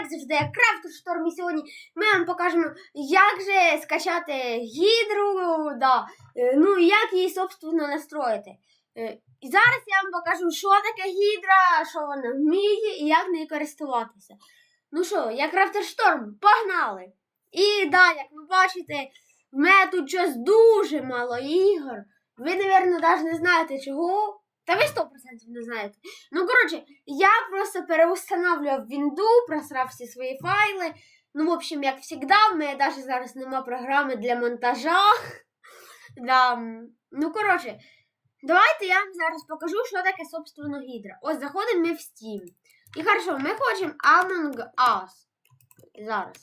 як завжди, Крафтер Шторм. І сьогодні ми вам покажемо, як же скачати гідру, да, е, ну і як її, собственно, настроїти. Е, І зараз я вам покажу, що таке гідра, що вона вміє і як нею користуватися. Ну що, я Крафтер Шторм, погнали! І да, як ви бачите, в мене тут щось дуже мало ігор. Ви, напевно, навіть не знаєте чого. Та ви 100% не знаєте. Ну, коротше, я просто переустанавливав Windows, просрав всі свої файли. Ну, в общем, як завжди, в мене навіть зараз нема програми для монтажа. Да. Ну, коротше, давайте я вам зараз покажу, що таке, собственно, гідра. Ось заходимо ми в Steam. І хорошо, ми хочемо Among Us. Зараз.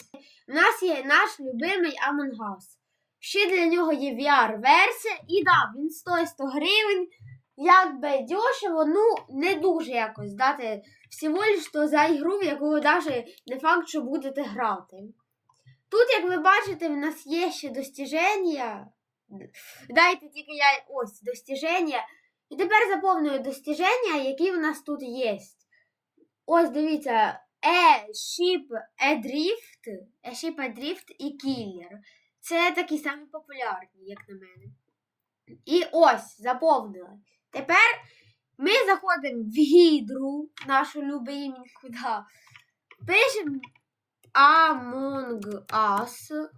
У нас є наш любимий Among Us. Ще для нього є VR-версія, і да, він стоїть 100 гривень. Якби дешево, ну не дуже якось дати всього лиш то за ігру, в яку ви навіть не факт, що будете грати. Тут, як ви бачите, в нас є ще достіження. Дайте тільки я ось достіження. І тепер заповнюю достіження, які в нас тут є. Ось дивіться, E, Ship, E Drift, E Ship, E і Killer. Це такі самі популярні, як на мене. І ось, заповнили. Тепер ми заходимо в гідру, нашу любименьку, да. Пишемо Among Us.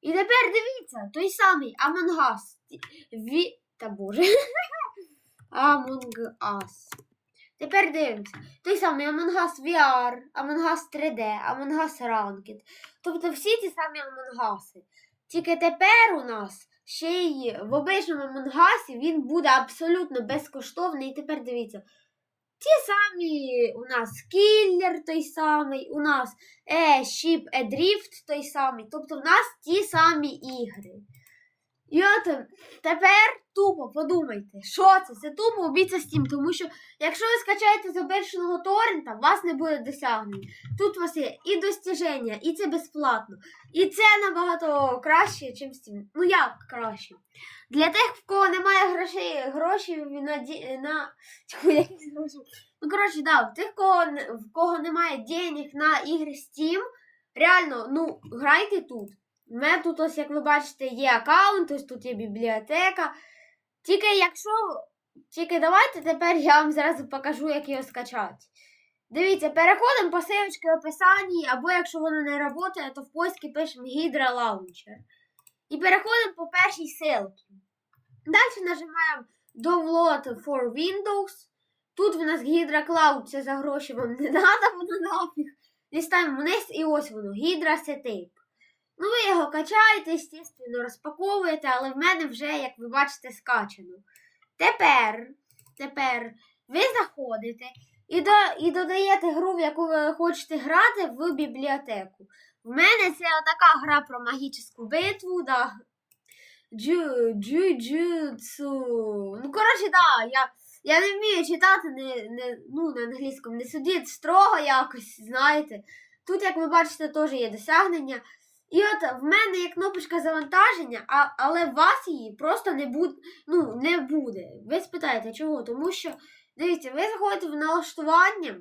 І тепер дивіться, той самий Among Us. Ві... Та боже. Among Us. Тепер дивимося. Той самий Among Us VR, Among Us 3D, Among Us Ranked. Тобто всі ті самі Among Us. Тільки тепер у нас ще й в обичному мангасі він буде абсолютно безкоштовний. І тепер дивіться. Ті самі у нас кіллер той самий, у нас е-шіп, е-дріфт той самий. Тобто в нас ті самі ігри. І от тепер тупо подумайте, що це? Це тупо обіця Steam, тому що якщо ви скачаєте з обереженого торрента, вас не буде досягнень. Тут у вас є і достіження, і це безплатно. І це набагато краще, ніж Steam. Ну як краще? Для тих, в кого немає грошей, грошей на, на... Гроші. Ну, коротше, да, тих, кого, в кого немає денег на ігри Steam, реально, ну, грайте тут. У мене тут, ось, як ви бачите, є аккаунт, ось тут є бібліотека. Тільки якщо. Тільки давайте тепер я вам зразу покажу, як його скачати. Дивіться, переходимо по ссылочці в описанні, або якщо воно не працює, то в поискі пишемо Hydra Launcher. І переходимо по першій ссылці. Далі нажимаємо Download for Windows. Тут в нас Hydra Cloud, це за гроші вам не треба, воно нафіг. Лістаємо вниз і ось воно, Hydra Setup. Ну, ви його качаєте, звісно, розпаковуєте, але в мене вже, як ви бачите, скачано. Тепер, тепер ви заходите і, до, і додаєте гру, в яку ви хочете грати, в бібліотеку. В мене це така гра про магічну битву, да. Джу, джу, джуцу. Ну, коротше, да, я, я не вмію читати не, не, ну, на англійському, не судіть строго якось, знаєте. Тут, як ви бачите, теж є досягнення. І от в мене є кнопочка завантаження, а, але у вас її просто не буде. Ну, не буде. Ви спитаєте, чого? Тому що, дивіться, ви заходите в налаштування,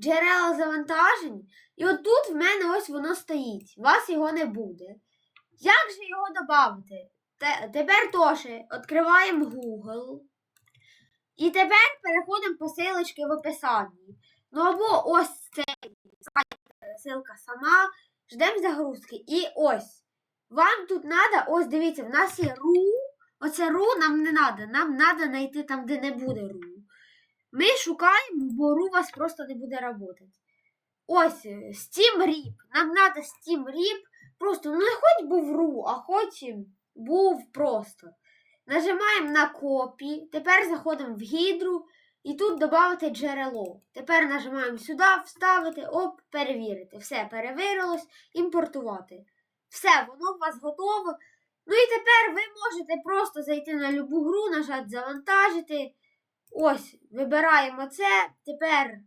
джерела завантажень, і от тут в мене ось воно стоїть. У вас його не буде. Як же його додати? Те, тепер теж відкриваємо Google. І тепер переходимо по силочці в описанні. Ну або ось цей сайт, ссылка сама. Ждемо загрузки. І ось. Вам тут треба, ось дивіться, в нас є ру. Оце ру нам не треба. Нам треба знайти там, де не буде ру. Ми шукаємо, бо ру у вас просто не буде працювати. Ось е, Steam RIP. Нам треба Steam RIP. Просто ну не хоч був ру, а хоч був просто. Нажимаємо на копі. Тепер заходимо в гідру. І тут додати джерело. Тепер нажимаємо сюди, вставити, оп, перевірити. Все, перевірилось, імпортувати. Все, воно у вас готово. Ну і тепер ви можете просто зайти на любу гру, нажати завантажити. Ось, вибираємо це. Тепер,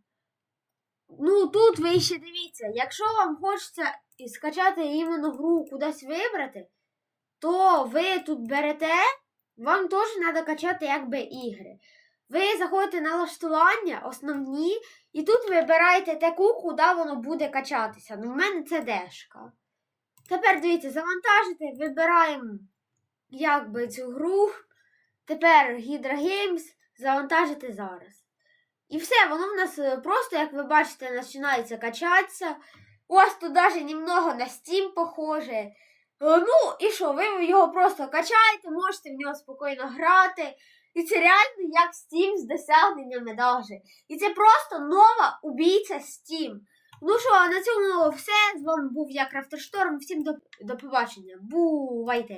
ну тут ви ще дивіться, якщо вам хочеться скачати іменно гру кудись вибрати, то ви тут берете, вам теж треба качати якби ігри. Ви заходите на налаштування, основні, І тут вибираєте таку, куди воно буде качатися. Ну, в мене це дешка. Тепер дивіться, завантажити, вибираємо якби цю гру. Тепер Hydra Games завантажити зараз. І все, воно в нас е, просто, як ви бачите, починається качатися. Ось тут навіть немного на Steam похоже. Е, Ну, і що, ви його просто качаєте, можете в нього спокійно грати. І це реально як Steam з досягненнями даже. І це просто нова убійця Steam. Ну що, на цьому все. З вами був я, Крафтершторм. Всім до, до побачення. Бувайте!